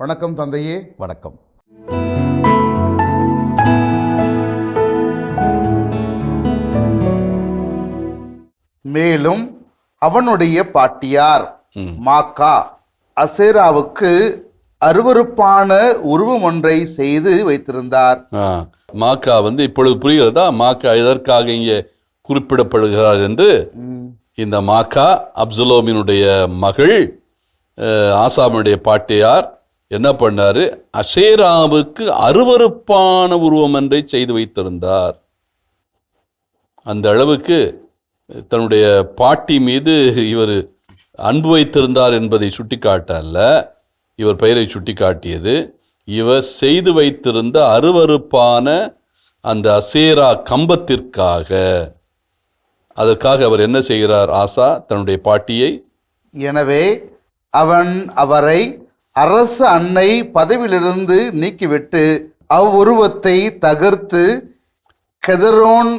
வணக்கம் தந்தையே வணக்கம். மேலும் அவனுடைய பாட்டியார் மாக்கா அசேராவுக்கு அருவருப்பான உருவம் ஒன்றை செய்து வைத்திருந்தார். மாக்கா வந்து இப்பொழுது புரிகிறதா? மாக்கா எதற்காக இங்கே குறிப்பிடப்படுகிறார் என்று? இந்த மாக்கா அப்சலோமினுடைய மகள் ஆசாமினுடைய பாட்டியார் என்ன பண்ணாரு? அசேராவுக்கு அருவருப்பான உருவம் ஒன்றை செய்து வைத்திருந்தார். அந்த அளவுக்கு தன்னுடைய பாட்டி மீது இவர் அன்பு வைத்திருந்தார் என்பதை சுட்டிக்காட்ட அல்ல இவர் பெயரை சுட்டிக்காட்டியது. இவர் செய்து வைத்திருந்த அருவருப்பான அந்த அசேரா கம்பத்திற்காக. அதற்காக அவர் என்ன செய்கிறார்? ஆசா தன்னுடைய பாட்டியை எனவே அவன் அவரை அரசு அன்னை பதவியிலிருந்து நீக்கிவிட்டு அவ்வுருவத்தை தகர்த்து கெதரோன்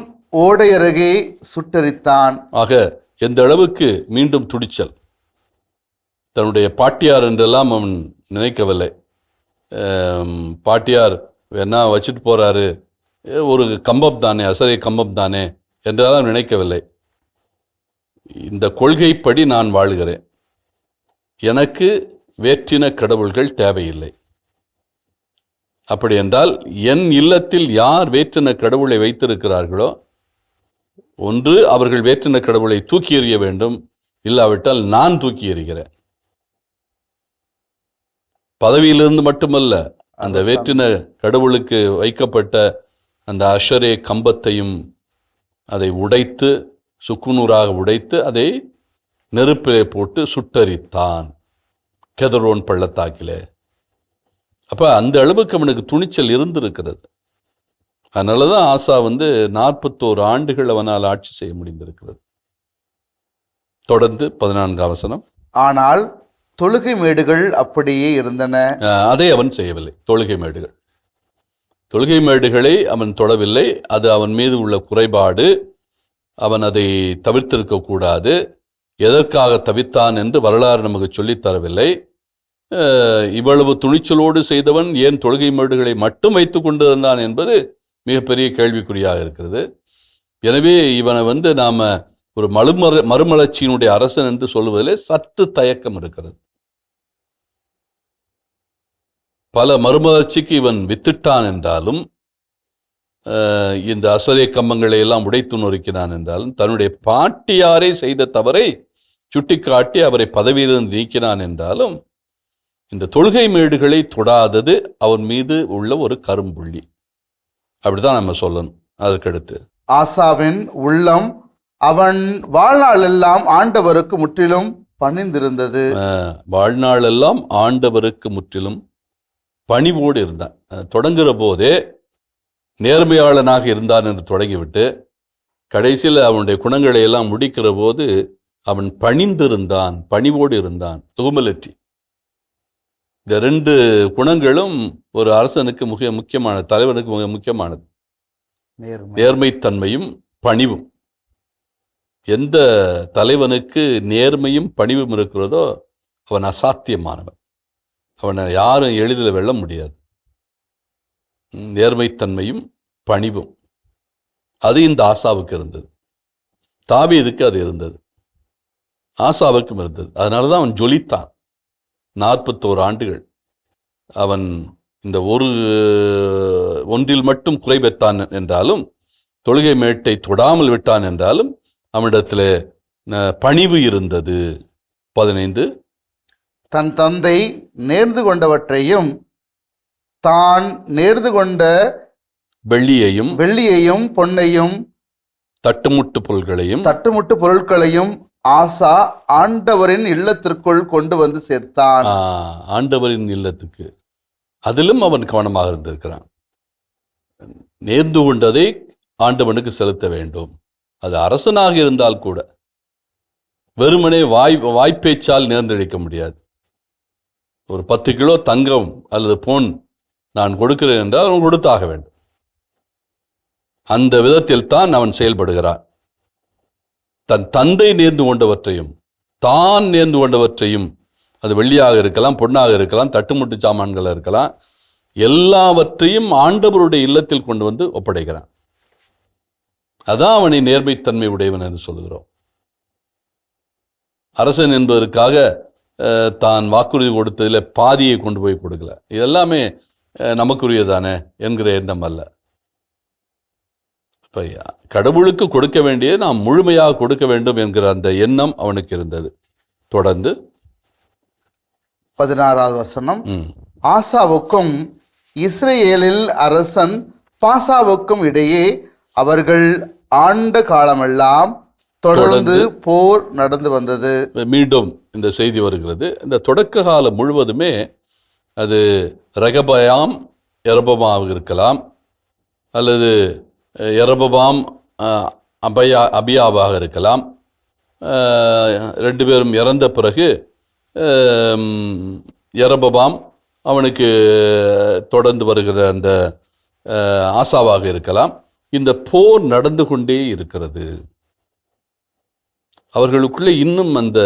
ஓடை அருகே சுட்டரித்தான். ஆக எந்த அளவுக்கு மீண்டும் துடிச்சல் தன்னுடைய பாட்டியார் என்றெல்லாம் அவன் நினைக்கவில்லை. பாட்டியார் வேணா வச்சுட்டு போறாரு. ஒரு கம்பம் தானே அசரை கம்பம் தானே என்றெல்லாம் நினைக்கவில்லை. இந்த கொள்கைப்படி நான் வாழுகிறேன். எனக்கு வேற்றின கடவுள்கள் தேவையில்லை. அப்படி என்றால் என் இல்லத்தில் யார் வேற்றின கடவுளை வைத்திருக்கிறார்களோ ஒன்று அவர்கள் வேற்றின கடவுளை தூக்கி எறிய வேண்டும். இல்லாவிட்டால் நான் தூக்கி எறிகிறேன். பதவியிலிருந்து மட்டுமல்ல அந்த வேற்றின கடவுளுக்கு வைக்கப்பட்ட அந்த அஷரே கம்பத்தையும் அதை உடைத்து சுக்குநூறாக உடைத்து அதை நெருப்பிலே போட்டு சுட்டரித்தான். கெதரோன் பள்ளத்தாக்கிலே. அப்ப அந்த அளவுக்கு அவனுக்கு துணிச்சல் இருந்திருக்கிறது. அதனால தான் ஆசா வந்து நாற்பத்தோரு ஆண்டுகள் அவனால் ஆட்சி செய்ய முடிந்திருக்கிறது. தொடர்ந்து பதினான்காம் வசனம். ஆனால் தொழுகை மேடுகள் அப்படியே இருந்தன. அதை அவன் செய்யவில்லை. தொழுகை மேடுகள். தொழுகை மேடுகளை அவன் தொடவில்லை. அது அவன் மீது உள்ள குறைபாடு. அவன் அதை தவிர்த்திருக்க கூடாது எதற்காக தவித்தான் என்று வரலாறு நமக்கு சொல்லித் தரவில்லை. இவ்வளவு துணிச்சலோடு செய்தவன் ஏன் தொழுகை மேடுகளை மட்டும் வைத்து கொண்டு இருந்தான் என்பது மிகப்பெரிய கேள்விக்குறியாக இருக்கிறது. எனவே இவனை வந்து நாம் ஒரு மறுமர மறுமலர்ச்சியினுடைய அரசன் என்று சொல்லுவதிலே சற்று தயக்கம் இருக்கிறது. பல மறுமலர்ச்சிக்கு இவன் வித்திட்டான் என்றாலும் இந்த அசரே கம்பங்களை எல்லாம் உடைத்து நொறுக்கினான் என்றாலும் தன்னுடைய பாட்டியாரை செய்த தவறை சுட்டிக்காட்டி அவரை பதவியிலிருந்து நீக்கினான் என்றாலும் இந்த தொழுகை மேடுகளை தொடாதது அவன் மீது உள்ள ஒரு கரும்புள்ளி. அப்படிதான் நம்ம சொல்லணும். அதற்கடுத்து ஆசாவின் உள்ளம் அவன் வாழ்நாளெல்லாம் ஆண்டவருக்கு முற்றிலும் பணிந்திருந்தது. வாழ்நாளெல்லாம் ஆண்டவருக்கு முற்றிலும் பணிவோடு இருந்தான். தொடங்குகிற போதே நேர்மையாளனாக இருந்தான் என்று தொடங்கிவிட்டு கடைசியில் அவனுடைய குணங்களை எல்லாம் முடிக்கிற போது அவன் பணிந்திருந்தான் பணிவோடு இருந்தான் ஹியூமிலிட்டி இந்த ரெண்டு குணங்களும் ஒரு அரசனுக்கு மிக முக்கியமான தலைவனுக்கு மிக முக்கியமானது. நேர்மை. நேர்மைத்தன்மையும் பணிவும். எந்த தலைவனுக்கு நேர்மையும் பணிவும் இருக்கிறதோ அவன் அசாத்தியமானவன். அவனை யாரும் எளிதில் வெல்ல முடியாது. நேர்மைத்தன்மையும் பணிவும். அது இந்த ஆசாவுக்கு இருந்தது. தாவீதுக்கு அது இருந்தது. ஆசாவுக்கும் இருந்தது. அதனால தான் அவன் ஜொலித்தான். நாற்பத்தோரு ஆண்டுகள். அவன் இந்த ஒரு ஒன்றில் மட்டும் குறை பெற்றான் என்றாலும் தொழுகை மேட்டை தொடாமல் விட்டான் என்றாலும் அவனிடத்தில் பணிவு இருந்தது. பதினைந்து. தன் தந்தை நேர்ந்து கொண்டவற்றையும் தான் நேர்ந்து கொண்ட வெள்ளியையும் வெள்ளியையும் பொன்னையும் தட்டுமுட்டு பொருள்களையும் தட்டுமுட்டு பொருட்களையும் ஆசா ஆண்டவரின் இல்லத்திற்குள் கொண்டு வந்து சேர்த்தான். ஆண்டவரின் இல்லத்துக்கு. அதிலும் அவன் கவனமாக இருந்திருக்கிறான். நேர்ந்து கொண்டதை ஆண்டவனுக்கு செலுத்த வேண்டும். அது அரசனாக இருந்தால் கூட. வெறுமனே வாய் வாய்ப்பேச்சால் நேர்ந்தழிக்க முடியாது. ஒரு பத்து கிலோ தங்கம் அல்லது பொன் நான் கொடுக்கிறேன் என்றால் அவன் கொடுத்தாக வேண்டும். அந்த விதத்தில் தான் அவன் செயல்படுகிறான். தன் தந்தை நேர்ந்து கொண்டவற்றையும் தான் நேர்ந்து கொண்டவற்றையும் அது வெள்ளியாக இருக்கலாம் பொன்னாக இருக்கலாம் தட்டுமுட்டு சாமான்களாக இருக்கலாம் எல்லாவற்றையும் ஆண்டவருடைய இல்லத்தில் கொண்டு வந்து ஒப்படைக்கிறான். அதான் அவனை நேர்மைத்தன்மை உடையவன் என்று சொல்லுகிறோம். அரசன் என்பதற்காக தான் வாக்குறுதி கொடுத்ததில் பாதியை கொண்டு போய் கொடுக்கல. இதெல்லாமே நமக்குரியதானே என்கிற எண்ணம் அல்ல. இப்போ கடவுளுக்கு கொடுக்க வேண்டியது நாம் முழுமையாக கொடுக்க வேண்டும் என்கிற அந்த எண்ணம் அவனுக்கு இருந்தது. தொடர்ந்து பதினாறாவது வசனம். ஆசாவுக்கும் இஸ்ரேலில் அரசன் பாசாவுக்கும் இடையே அவர்கள் ஆண்ட காலமெல்லாம் தொடர்ந்து போர் நடந்து வந்தது. மீண்டும் இந்த செய்தி வருகிறது. இந்த தொடக்க காலம் முழுவதுமே அது ரகபயாம் எரபமாவாக இருக்கலாம் அல்லது எரபபாம் அபயா அபியாவாக இருக்கலாம். ரெண்டு பேரும் இறந்த பிறகு எரபபாம் அவனுக்கு தொடர்ந்து வருகிற அந்த ஆசாவாக இருக்கலாம். இந்த போர் நடந்து கொண்டே இருக்கிறது. அவர்களுக்குள்ளே இன்னும் அந்த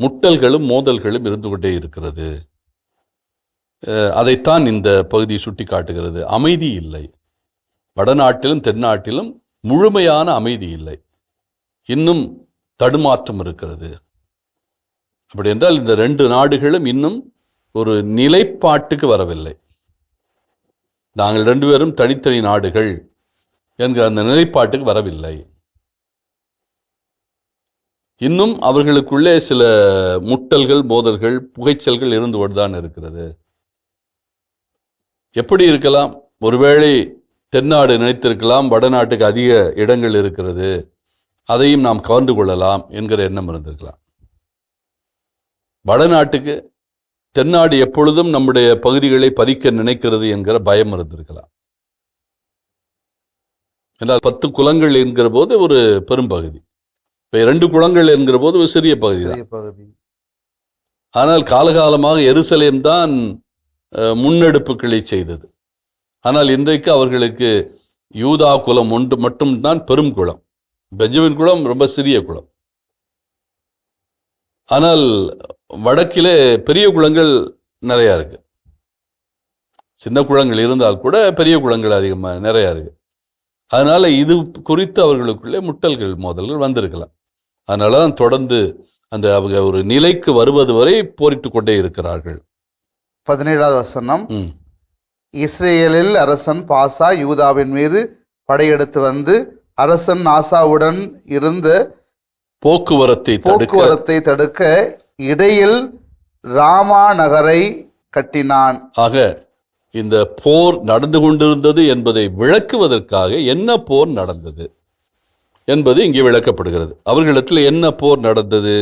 முட்டல்களும் மோதல்களும் இருந்து கொண்டே இருக்கிறது. அதைத்தான் இந்த பகுதி சுட்டி காட்டுகிறது அமைதி இல்லை. வடநாட்டிலும் தென்னாட்டிலும் முழுமையான அமைதி இல்லை. இன்னும் தடுமாற்றம் இருக்கிறது. அப்படி என்றால் இந்த ரெண்டு நாடுகளும் இன்னும் ஒரு நிலைப்பாட்டுக்கு வரவில்லை. நாங்கள் ரெண்டு பேரும் தனித்தனி நாடுகள் என்கிற அந்த நிலைப்பாட்டுக்கு வரவில்லை. இன்னும் அவர்களுக்குள்ளே சில முட்டல்கள் மோதல்கள் புகைச்சல்கள் இருந்து கொண்டுதான் இருக்கிறது. எப்படி இருக்கலாம்? ஒருவேளை தென்னாடு நினைத்திருக்கலாம் வடநாட்டுக்கு அதிக இடங்கள் இருக்கிறது. அதையும் நாம் கவர்ந்து கொள்ளலாம் என்கிற எண்ணம் இருந்திருக்கலாம். வடநாட்டுக்கு தென்னாடு எப்பொழுதும் நம்முடைய பகுதிகளை பறிக்க நினைக்கிறது என்கிற பயம் இருந்திருக்கலாம். என்றால் பத்து குலங்கள் என்கிற போது ஒரு பெரும்பகுதி. இப்போ இரண்டு குளங்கள் என்கிற போது ஒரு சிறிய பகுதி தான். ஆனால் காலகாலமாக எருசலேம் தான் முன்னெடுப்புகளை செய்தது. ஆனால் இன்றைக்கு அவர்களுக்கு யூதா குலம் ஒன்று மட்டும்தான் பெரும் குலம் பெஞ்சமின் குலம் ரொம்ப சிறிய குலம் ஆனால் வடக்கிலே பெரிய குளங்கள் நிறையா இருக்கு. சின்ன குளங்கள் இருந்தால் கூட பெரிய குளங்கள் அதிகமாக நிறையா இருக்கு. அதனால இது குறித்து அவர்களுக்குள்ளே முட்டல்கள் மோதல்கள் வந்திருக்கலாம். அதனால தான் தொடர்ந்து அந்த அவங்க ஒரு நிலைக்கு வருவது வரை போரிட்டு கொண்டே இருக்கிறார்கள். பதினேழாவது வசனம். ம். இஸ்ரேலில் அரசன் பாசா யூதாவின் மீது படையெடுத்து வந்து அரசன் ஆசாவுடன் இருந்த போக்குவரத்தை போக்குவரத்தை தடுக்க இடையில் ராமா நகரை கட்டினான். ஆக இந்த போர் நடந்து கொண்டிருந்தது என்பதை விளக்குவதற்காக என்ன போர் நடந்தது என்பது இங்கே விளக்கப்படுகிறது. அவர்களிடத்தில் என்ன போர் நடந்தது?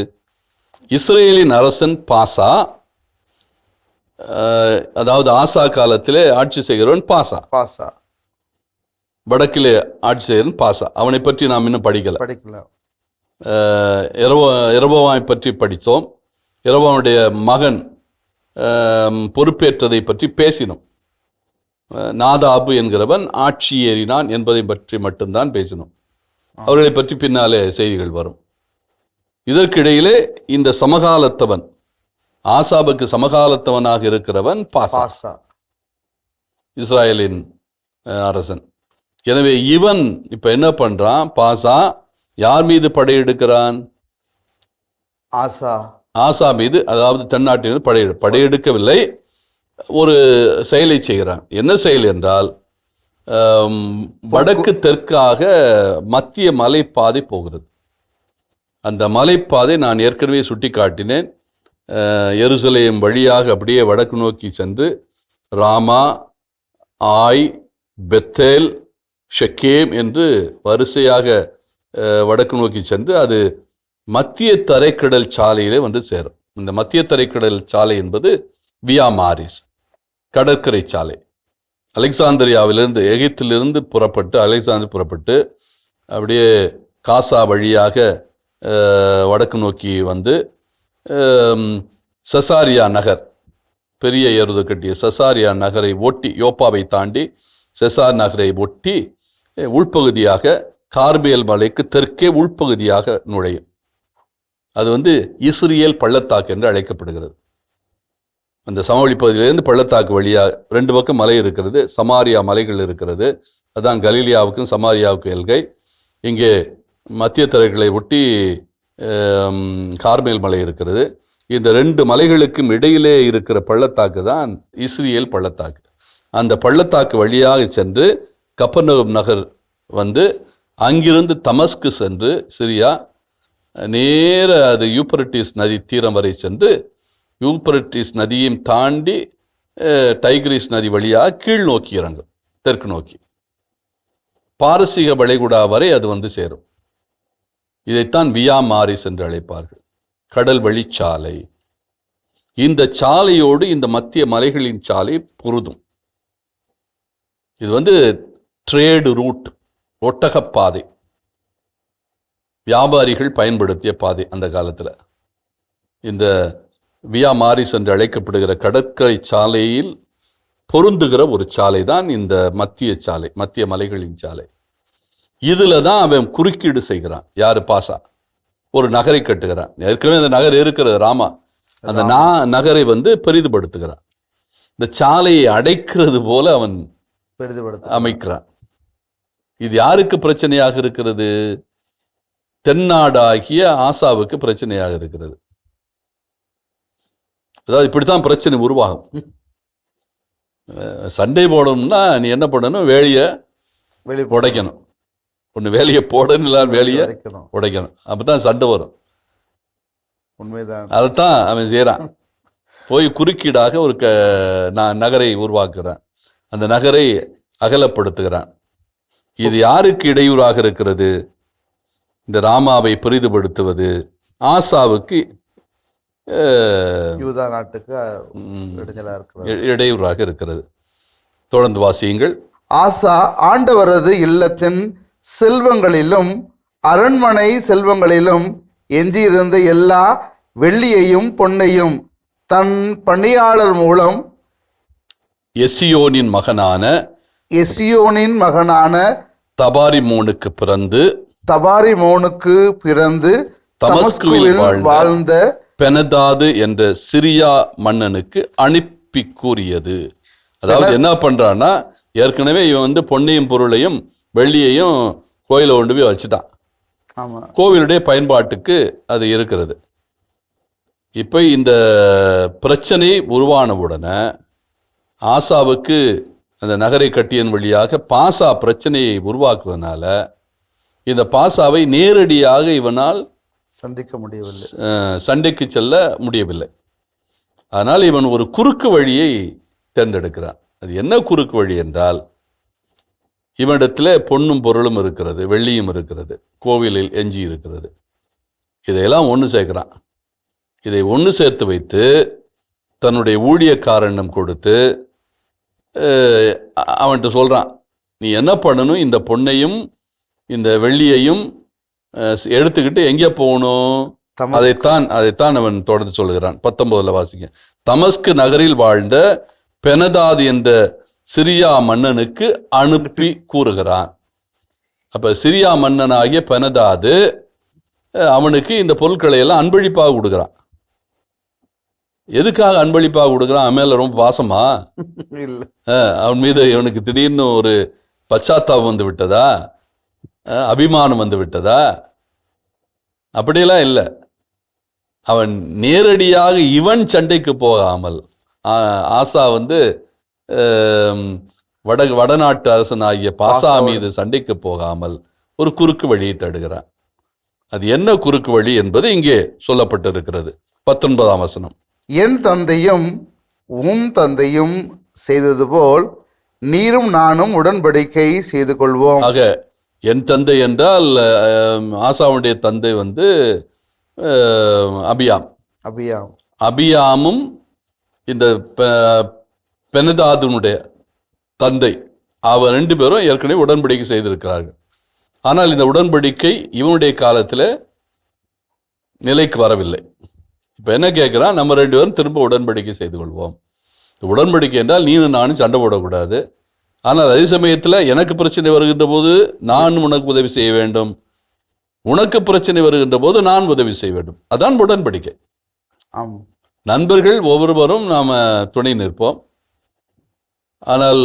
இஸ்ரேலின் அரசன் பாசா அதாவது ஆசா காலத்திலே ஆட்சி செய்கிறவன் பாசா. பாசா. வடக்கிலே ஆட்சி செய்கிறவன் பாசா. அவனை பற்றி நாம் இன்னும் படிக்கல. படிக்கல. இரவ இரபவாமை பற்றி படித்தோம். இரபவனுடைய மகன் பொறுப்பேற்றதை பற்றி பேசினோம். நாதாபு என்கிறவன் ஆட்சி ஏறினான் என்பதை பற்றி மட்டும்தான் பேசினோம். அவர்களை பற்றி பின்னாலே செய்திகள் வரும். இதற்கிடையிலே இந்த சமகாலத்தவன் ஆசாபுக்கு சமகாலத்தவனாக இருக்கிறவன் பாசா. இஸ்ராயலின் அரசன். எனவே இவன் இப்ப என்ன பண்றான்? பாசா யார் மீது படையெடுக்கிறான் ஆசா. ஆசா மீது அதாவது தென்னாட்டில் மீது படை படையெடுக்கவில்லை ஒரு செயலை செய்கிறான். என்ன செயல் என்றால் வடக்கு தெற்காக மத்திய மலைப்பாதை போகிறது. அந்த மலைப்பாதை நான் ஏற்கனவே சுட்டி காட்டினேன் எருசலேம் வழியாக அப்படியே வடக்கு நோக்கி சென்று ராமா ஆய் பெத்தேல் ஷக்கேம் என்று வரிசையாக வடக்கு நோக்கி சென்று அது மத்திய தரைக்கடல் சாலையிலே வந்து சேரும். இந்த மத்திய தரைக்கடல் சாலை என்பது வியா மாரிஸ் கடற்கரை சாலை. அலெக்சாந்திரியாவிலிருந்து எகிப்திலிருந்து புறப்பட்டு அலெக்சாந்தர் புறப்பட்டு அப்படியே காசா வழியாக வடக்கு நோக்கி வந்து செசாரியா நகர். பெரிய எருது கட்டிய செசாரியா நகரை ஒட்டி யோப்பாவை தாண்டி செசார் நகரை ஒட்டி உள்பகுதியாக கார்மேல் மலைக்கு தெற்கே உள்பகுதியாக நுழையும். அது வந்து இஸ்ரியேல் பள்ளத்தாக்கு என்று அழைக்கப்படுகிறது. அந்த சமவெளி பகுதியிலேருந்து பள்ளத்தாக்கு வழியாக ரெண்டு பக்கம் மலை இருக்கிறது சமாரியா மலைகள் இருக்கிறது. அதான் கலீலியாவுக்கும் சமாரியாவுக்கும் எல்கை. இங்கே மத்திய திரைகளை ஒட்டி கார்மேல் மலை இருக்கிறது. இந்த ரெண்டு மலைகளுக்கும் இடையிலே இருக்கிற பள்ளத்தாக்கு தான் இஸ்ரியேல் பள்ளத்தாக்கு. அந்த பள்ளத்தாக்கு வழியாக சென்று கப்பநகம் நகர் வந்து அங்கிருந்து தமஸ்கு சென்று சிரியா நேர அது யூப்பரட்டிஸ் நதி தீரம் வரை சென்று யூப்பரட்டிஸ் நதியையும் தாண்டி டைக்ரிஸ் நதி வழியாக கீழ் நோக்கி இறங்கும் தெற்கு நோக்கி. பாரசீக வளைகுடா வரை அது வந்து சேரும். இதைத்தான் வியா மாரிஸ் என்று அழைப்பார்கள். கடல் வழிச்சாலை. இந்த சாலையோடு இந்த மத்திய மலைகளின் சாலை பொருதும் இது வந்து ட்ரேடு ரூட் ஒட்டகப்பாதை வியாபாரிகள் பயன்படுத்திய பாதை அந்த காலத்தில். இந்த வியா மாரிஸ் என்று அழைக்கப்படுகிற கடற்கரை சாலையில் பொருந்துகிற ஒரு சாலை தான் இந்த மத்திய சாலை மத்திய மலைகளின் சாலை. இதில் தான் அவன் குறுக்கீடு செய்கிறான். யார்? பாசா ஒரு நகரை கட்டுகிறான். ஏற்கனவே அந்த நகர் இருக்கிறது ராமா. அந்த நா நகரை வந்து பெரிதுபடுத்துகிறான். இந்த சாலையை அடைக்கிறது போல அவன் பெரிதுபடுத்த அமைக்கிறான். இது யாருக்கு பிரச்சனையாக இருக்கிறது? தென்னாடாகிய ஆசாவுக்கு பிரச்சனையாக இருக்கிறது. அதாவது இப்படித்தான் பிரச்சனை உருவாகும். சண்டை போடணும்னா நீ என்ன பண்ணணும்? வேலியை உடைக்கணும். ஒன்று வேலையை போடணும் இல்லை வேலையை உடைக்கணும். அப்போ தான் சண்டை வரும். உண்மைதான். அதைத்தான் அவன் செய்கிறான் போய் குறுக்கீடாக ஒரு க நான் நகரை உருவாக்குறான். அந்த நகரை அகலப்படுத்துகிறான். இது யாருக்கு இடையூறாக இருக்கிறது? இந்த ராமாவை பெரிதுபடுத்துவது ஆசாவுக்கு யூதா நாட்டுக்கு இடையூறாக இருக்கிறது. தொடர்ந்து வாசியுங்கள். ஆசா ஆண்டவரது இல்லத்தின் செல்வங்களிலும் அரண்மனை செல்வங்களிலும் எஞ்சியிருந்த எல்லா வெள்ளியையும் பொன்னையும் தன் பணியாளர் மூலம் எசியோனின் மகனான எசியோனின் மகனான தபாரிமோனுக்கு பிறந்து தபாரிமோனுக்கு பிறந்து தமஸ்குவில் வாழ்ந்த பெனதாது என்ற சிரியா மன்னனுக்கு அனுப்பி கூறியது. அதாவது என்ன பண்றான்னா ஏற்கனவே இவன் வந்து பொன்னையும் பொருளையும் வெள்ளியையும் கோயிலை கொண்டு போய் வச்சுட்டான் கோவிலுடைய பயன்பாட்டுக்கு அது இருக்கிறது. இப்போ இந்த பிரச்சனை உருவான உடனே ஆசாவுக்கு அந்த நகரை கட்டியன் வழியாக பாசா பிரச்சனையை உருவாக்குவதனால இந்த பாசாவை நேரடியாக இவனால் சந்திக்க முடியவில்லை. சண்டைக்கு செல்ல முடியவில்லை. அதனால் இவன் ஒரு குறுக்கு வழியை தேர்ந்தெடுக்கிறான். அது என்ன குறுக்கு வழி என்றால் இவனிடத்தில் பொன்னும் பொருளும் இருக்கிறது வெள்ளியும் இருக்கிறது கோவிலில் எஞ்சி இருக்கிறது. இதையெல்லாம் ஒன்று சேர்க்கிறான். இதை ஒன்று சேர்த்து வைத்து தன்னுடைய ஊழியக்காரனிடம் கொடுத்து அவன்கிட்ட சொல்கிறான் நீ என்ன பண்ணணும்? இந்த பொன்னையும் இந்த வெள்ளியையும் எடுத்துக்கிட்டு எங்கே போகணும்? அதைத்தான் அதைத்தான் அவன் தொடர்ந்து சொல்கிறான் பத்தொன்பதுல வாசிங்க. தமஸ்கு நகரில் வாழ்ந்த பெனதாது என்ற சிரியா மன்னனுக்கு அனுப்பி கூறுகிறான். அப்ப சிரியா மன்னனாகிய பெனதாது அவனுக்கு இந்த பொருட்களை எல்லாம் அன்பளிப்பாக கொடுக்குறான். எதுக்காக அன்பளிப்பாக கொடுக்குறான்? அவன் மேல ரொம்ப பாசமா? அவன் மீது இவனுக்கு திடீர்னு ஒரு பச்சாத்தாபம் வந்து விட்டதா? அபிமானம் வந்து விட்டதா? அப்படியெல்லாம் இல்லை. அவன் நேரடியாக இவன் சண்டைக்கு போகாமல் ஆசா வந்து வட வடநாட்டு அரசன் ஆகிய பாசா மீது சண்டைக்கு போகாமல் ஒரு குறுக்கு வழியை தடுகிறான் அது என்ன குறுக்கு வழி என்பது இங்கே சொல்லப்பட்டிருக்கிறது. பத்தொன்பதாம் வசனம். என் தந்தையும் உம் தந்தையும் செய்தது போல் நீரும் நானும் உடன்படிக்கை செய்து கொள்வோம். ஆக என் தந்தை என்றால் ஆசாவுடைய தந்தை வந்து அபியாம். அபியா அபியாமும் இந்த பெனதாதுனுடைய தந்தை அவன் ரெண்டு பேரும் ஏற்கனவே உடன்படிக்கை செய்திருக்கிறார்கள். ஆனால் இந்த உடன்படிக்கை இவனுடைய காலத்தில் நிலைக்கு வரவில்லை. இப்போ என்ன கேட்குறான் நம்ம ரெண்டு பேரும் திரும்ப உடன்படிக்கை செய்து கொள்வோம். உடன்படிக்கை என்றால் நீனும் நானும் சண்டை போடக்கூடாது. ஆனால் அதே சமயத்தில் எனக்கு பிரச்சனை வருகின்ற போது நான் உனக்கு உதவி செய்ய வேண்டும். உனக்கு பிரச்சனை வருகின்ற போது நான் உதவி செய்ய வேண்டும். அதான் உடன்படிக்கை. நண்பர்கள் ஒவ்வொருவரும் நாம் துணை நிற்போம். ஆனால்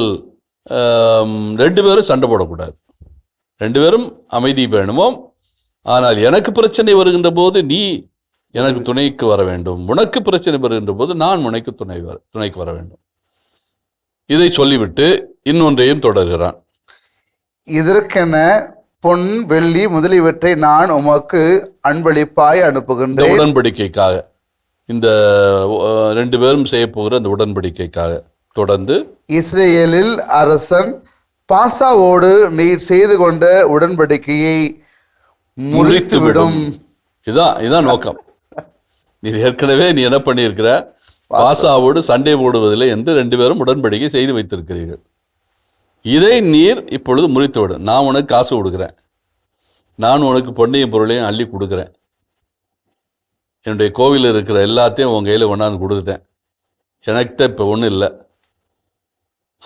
ரெண்டு பேரும் சண்டை போடக்கூடாது. ரெண்டு பேரும் அமைதி வேணுமோ ஆனால் எனக்கு பிரச்சனை வருகின்ற போது நீ எனக்கு துணைக்கு வர வேண்டும். உனக்கு பிரச்சனை வருகின்ற போது நான் உனக்கு துணை வர துணைக்கு வர வேண்டும். இதை சொல்லிவிட்டு இன்னொன்றையும் தொடர்கிறான். இதற்கென பொன் வெள்ளி முதலியவற்றை நான் உமக்கு அன்பளிப்பாய் இந்த அனுப்புகின்றேன். உடன்படிக்கைக்காக இந்த ரெண்டு பேரும் செய்ய போகிற அந்த உடன்படிக்கைக்காக. தொடர்ந்து இஸ்ரேலில் அரசன் பாசாவோடு நீர் செய்து கொண்ட உடன்படிக்கையை முறித்துவிடும். இதான் இதான் நோக்கம். நீ ஏற்கனவே நீ என்ன பண்ணியிருக்கிற? பாசாவோடு சண்டை போடுவதில்லை என்று ரெண்டு பேரும் உடன்படிக்கை செய்து வைத்திருக்கிறீர்கள். இதை நீர் இப்பொழுது முறித்து விடு நான் உனக்கு காசு கொடுக்குறேன். நான் உனக்கு பொன்னையும் பொருளையும் அள்ளி கொடுக்குறேன். என்னுடைய கோவில் இருக்கிற எல்லாத்தையும் உன் கையில் கொண்டாந்து கொடுத்துட்டேன். எனக்கிட்ட இப்போ ஒன்றும் இல்லை.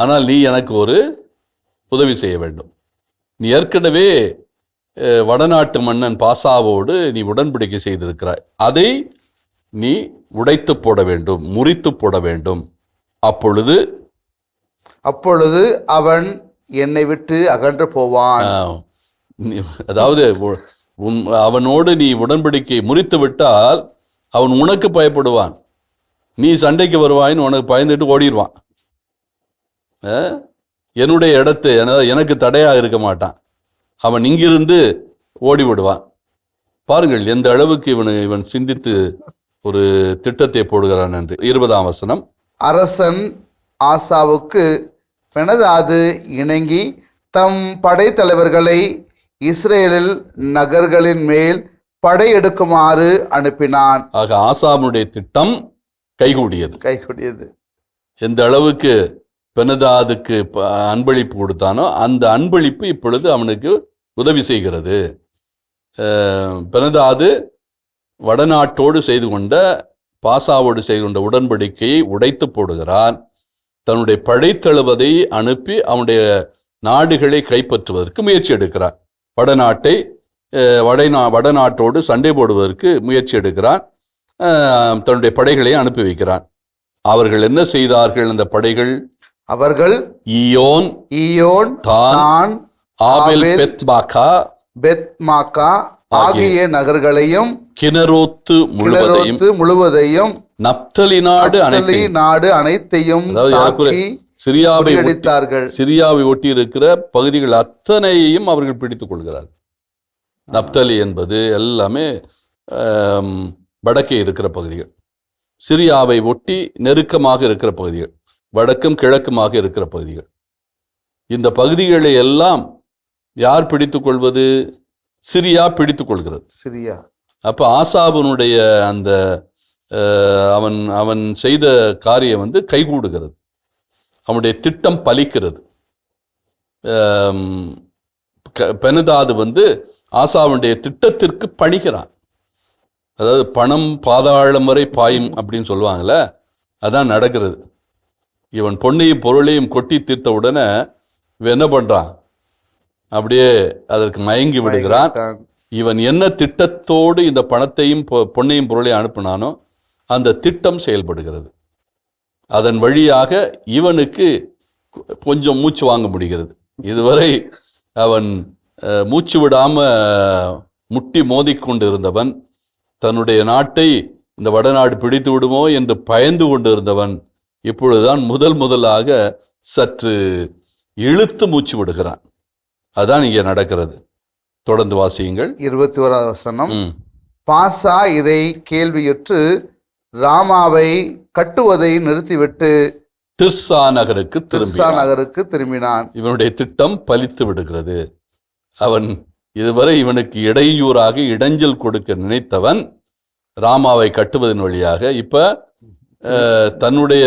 ஆனால் நீ எனக்கு ஒரு உதவி செய்ய வேண்டும். நீ ஏற்கனவே வடநாட்டு மன்னன் பாசாவோடு நீ உடன்படிக்கை செய்திருக்கிறாய். அதை நீ உடைத்து போட வேண்டும் முறித்து போட வேண்டும். அப்பொழுது அப்பொழுது அவன் என்னை விட்டு அகன்று போவான். அதாவது அவனோடு நீ உடன்படிக்கை முறித்து விட்டால் அவன் உனக்கு பயப்படுவான். நீ சண்டைக்கு வருவாயின்னு உனக்கு பயந்துட்டு ஓடிடுவான். என்னுடைய இடத்து என- எனக்கு தடையாக இருக்க மாட்டான். அவன் இங்கிருந்து ஓடி விடுவான். பாருங்கள் எந்த அளவுக்கு இவனு இவன் சிந்தித்து ஒரு திட்டத்தை போடுகிறான் என்று. இருபதாம் வசனம். அரசன் ஆசாவுக்கு பெனதாது இணங்கி தம் படைத்தலைவர்களை இஸ்ரேலில் நகர்களின் மேல் படையெடுக்குமாறு அனுப்பினான். ஆக ஆசாமுடைய திட்டம் கைகூடியது. கைகூடியது. எந்த அளவுக்கு பெனதாதுக்கு ப- அன்பளிப்பு கொடுத்தானோ அந்த அன்பளிப்பு இப்பொழுது அவனுக்கு உதவி செய்கிறது. பெனதாது வடநாட்டோடு செய்து கொண்ட பாசாவோடு செய்து கொண்ட உடன்படிக்கையை உடைத்து போடுகிறான். தன்னுடைய படைத்தழுவதை அனுப்பி அவனுடைய நாடுகளை கைப்பற்றுவதற்கு முயற்சி எடுக்கிறான். வடநாட்டை அஹ், வடநா வடநாட்டோடு சண்டை போடுவதற்கு முயற்சி எடுக்கிறான். தன்னுடைய படைகளை அனுப்பி வைக்கிறான். அவர்கள் என்ன செய்தார்கள்? அந்த படைகள் அவர்கள் ஈயோன் ஈயோன் தான் ஆபெல் பெத்பாக்கா பெத்மாக்கா ஆகிய நகர்களையும் கிணரோத்து முழுவதையும் முழுவதையும் நப்தலி நாடு நப்தலி நாடு அனைத்தையும் சிரியாவை முறியடித்தார்கள் சிரியாவை ஒட்டி இருக்கிற பகுதிகள் அத்தனையும் அவர்கள் பிடித்துக் கொள்கிறார்கள் நப்தலி என்பது எல்லாமே வடக்கே இருக்கிற பகுதிகள். சிரியாவை ஒட்டி நெருக்கமாக இருக்கிற பகுதிகள். வடக்கும் கிழக்குமாக இருக்கிற பகுதிகள். இந்த பகுதிகளை எல்லாம் யார் பிடித்துக் கொள்வது? சிரியா பிடித்துக் கொள்கிறது. சிரியா. அப்போ ஆசாபனுடைய அந்த அவன் அவன் செய்த காரியம் வந்து கைகூடுகிறது. அவனுடைய திட்டம் பலிக்கிறது. பெனதாது வந்து ஆசாவுடைய திட்டத்திற்கு பணிகிறான். அதாவது பணம் பாதாளம் வரை பாயும் அப்படின்னு சொல்லுவாங்கள்ல அதான் நடக்கிறது. இவன் பொன்னையும் பொருளையும் கொட்டி தீர்த்த உடனே இவன் என்ன பண்றான்? அப்படியே அதற்கு மயங்கி விடுகிறான். இவன் என்ன திட்டத்தோடு இந்த பணத்தையும் பொ- பொன்னையும் பொருளையும் அனுப்பினானோ அந்த திட்டம் செயல்படுகிறது. அதன் வழியாக இவனுக்கு கொஞ்சம் மூச்சு வாங்க முடிகிறது. இதுவரை அவன் மூச்சு விடாம முட்டி மோதிக்கொண்டு இருந்தவன் தன்னுடைய நாட்டை இந்த வடநாடு பிடித்து விடுமோ என்று பயந்து கொண்டிருந்தவன் இப்பொழுதுதான் முதல் முதலாக சற்று இழுத்து மூச்சு விடுகிறான். அதான் இங்கே நடக்கிறது. தொடர்ந்து வாசியுங்கள். இருபத்தி ஓராவது வசனம். பாசா இதை கேள்வியுற்று ராமாவை கட்டுவதை நிறுத்திவிட்டு திர்சா நகருக்கு திர்சா நகருக்கு திரும்பினான். இவனுடைய திட்டம் பலித்து விடுகிறது. அவன் இதுவரை இவனுக்கு இடையூறாக இடைஞ்சல் கொடுக்க நினைத்தவன் ராமாவை கட்டுவதன் வழியாக. இப்ப தன்னுடைய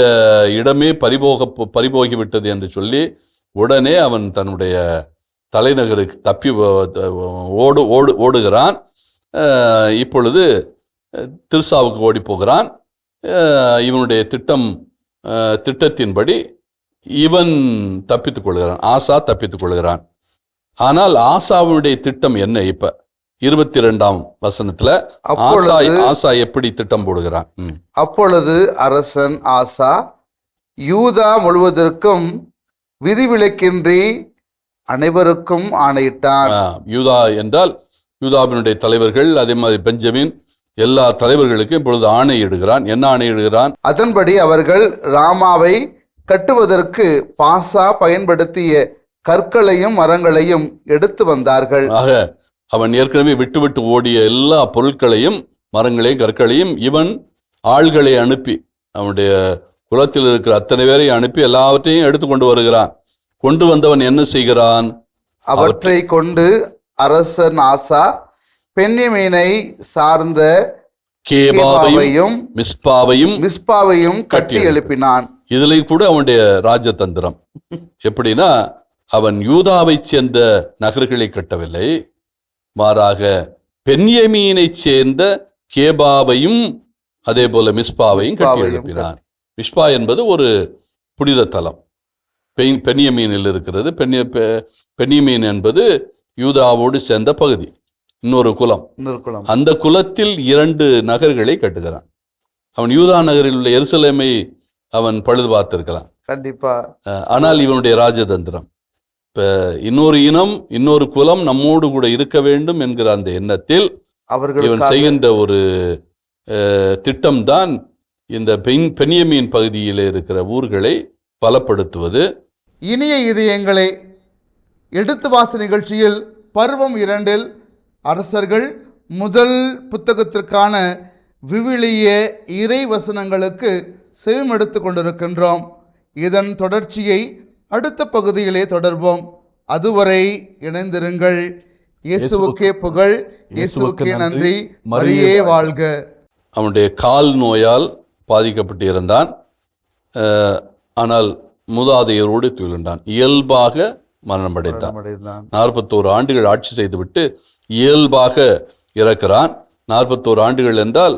இடமே பறிபோக பறிபோகிவிட்டது என்று சொல்லி உடனே அவன் தன்னுடைய தலைநகருக்கு தப்பி ஓடு ஓடு ஓடுகிறான். இப்பொழுது திருசாவுக்கு ஓடி போகிறான் இவனுடைய திட்டம் திட்டத்தின்படி இவன் தப்பித்துக் கொள்கிறான். ஆசா தப்பித்துக் கொள்கிறான். ஆனால் ஆசாவுடைய திட்டம் என்ன இப்போ? இருபத்தி ரெண்டாம் வசனத்துல ஆசா அப்பொழுது ஆசா எப்படி திட்டம் போடுகிறான். அப்பொழுது அரசன் ஆசா யூதா முழுவதற்கும் விதிவிலக்கின்றி அனைவருக்கும் ஆணையிட்டான். யூதா என்றால் யூதாவினுடைய தலைவர்கள் அதே மாதிரி பெஞ்சமின் எல்லா தலைவர்களுக்கும் இப்பொழுது ஆணையிடுகிறான். என்ன ஆணையிடுகிறான்? அதன்படி அவர்கள் ராமாவை கட்டுவதற்கு பாசா பயன்படுத்திய கற்களையும் மரங்களையும் எடுத்து வந்தார்கள். ஆக அவன் ஏற்கனவே விட்டு விட்டு ஓடிய எல்லா பொருட்களையும் மரங்களையும் கற்களையும் இவன் ஆள்களை அனுப்பி அவனுடைய குலத்தில் இருக்கிற அத்தனை பேரையும் அனுப்பி எல்லாவற்றையும் எடுத்து கொண்டு வருகிறான். கொண்டு வந்தவன் என்ன செய்கிறான்? அவற்றை கொண்டு அரசன் ஆசா பெண்ணிமீனை சார்ந்த கேபாவையும் மிஸ்பாவையும் மிஸ்பாவையும் கட்டி எழுப்பினான். இதுல கூட அவனுடைய ராஜதந்திரம். எப்படின்னா அவன் யூதாவைச் சேர்ந்த நகர்களை கட்டவில்லை. மாறாக பென்யமீனைச் சேர்ந்த கேபாவையும் அதே போல மிஸ்பாவையும் கட்டி எழுப்பினான் மிஸ்பா என்பது ஒரு புனித தலம். பெண் பென்யமீனில் இருக்கிறது. பெண்ணிய பெ- பென்யமீன் என்பது யூதாவோடு சேர்ந்த பகுதி. இன்னொரு குலம். அந்த குலத்தில் இரண்டு நகர்களை கட்டுகிறான். அவன் யூதா நகரில் உள்ள எருசலேமை அவன் பழுது பார்த்திருக்கலாம். கண்டிப்பா. ஆனால் இவனுடைய ராஜதந்திரம். இப்ப இன்னொரு இனம் இன்னொரு குலம் நம்மோடு கூட இருக்க வேண்டும் என்கிற அந்த எண்ணத்தில் இவன் அவர்களுக்காக செய்கின்ற ஒரு திட்டம்தான் இந்த பெண் பெனியமீன் பகுதியில் இருக்கிற ஊர்களை பலப்படுத்துவது. இனிய இதயங்களே எடுத்து வாசி நிகழ்ச்சியில் பருவம் இரண்டில் அரசர்கள் முதல் புத்தகத்திற்கான விவிலிய இறை வசனங்களுக்கு செவிமெடுத்து கொண்டிருக்கின்றோம். இதன் தொடர்ச்சியை அடுத்த பகுதியிலே தொடர்வோம். அதுவரை இணைந்திருங்கள். இயேசுவுக்கே புகழ். இயேசுவுக்கே நன்றி. மரியே வாழ்க. அவனுடைய கால் நோயால் பாதிக்கப்பட்டு இருந்தான் ஆனால் மூதாதையரோடு துயிலுண்டான் இயல்பாக மரணமடைந்தான். அடைந்தான். நாற்பத்தோரு ஆண்டுகள் ஆட்சி செய்துவிட்டு இயல்பாக இறக்கிறான். நாற்பத்தோரு ஆண்டுகள் என்றால்